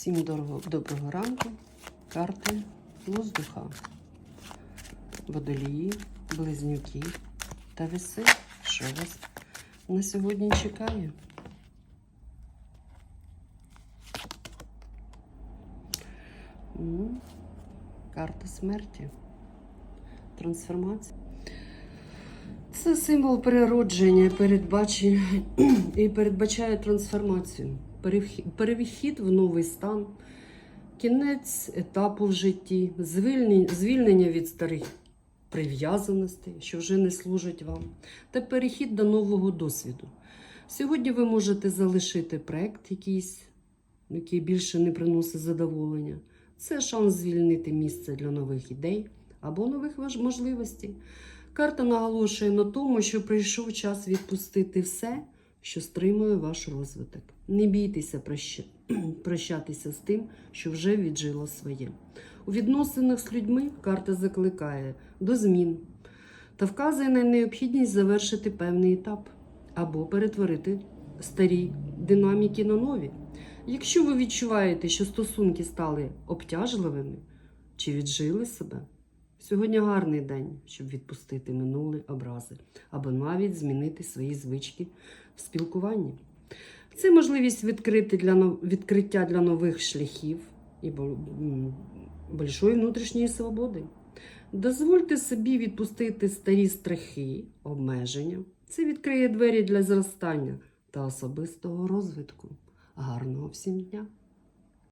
Всім доброго, ранку. Карти воздуха, водолії, близнюки та веси. Що вас на сьогодні чекає? Карта смерті. Трансформація. Це символ переродження, передбачення і передбачає трансформацію, перехід- в новий стан, кінець етапу в житті, звільнення від старих прив'язаностей, що вже не служать вам, та перехід до нового досвіду. Сьогодні ви можете залишити проект якийсь, який більше не приносить задоволення. Це шанс звільнити місце для нових ідей або нових можливостей. Карта наголошує на тому, що прийшов час відпустити все, що стримує ваш розвиток. Не бійтеся прощатися з тим, що вже віджило своє. У відносинах з людьми карта закликає до змін та вказує на необхідність завершити певний етап або перетворити старі динаміки на нові. Якщо ви відчуваєте, що стосунки стали обтяжливими чи віджили себе, Сьогодні гарний день, щоб відпустити минулі образи або навіть змінити свої звички в спілкуванні. Це можливість відкрити для відкриття для нових шляхів і большої внутрішньої свободи. Дозвольте собі відпустити старі страхи, обмеження. Це відкриє двері для зростання та особистого розвитку. Гарного всім дня!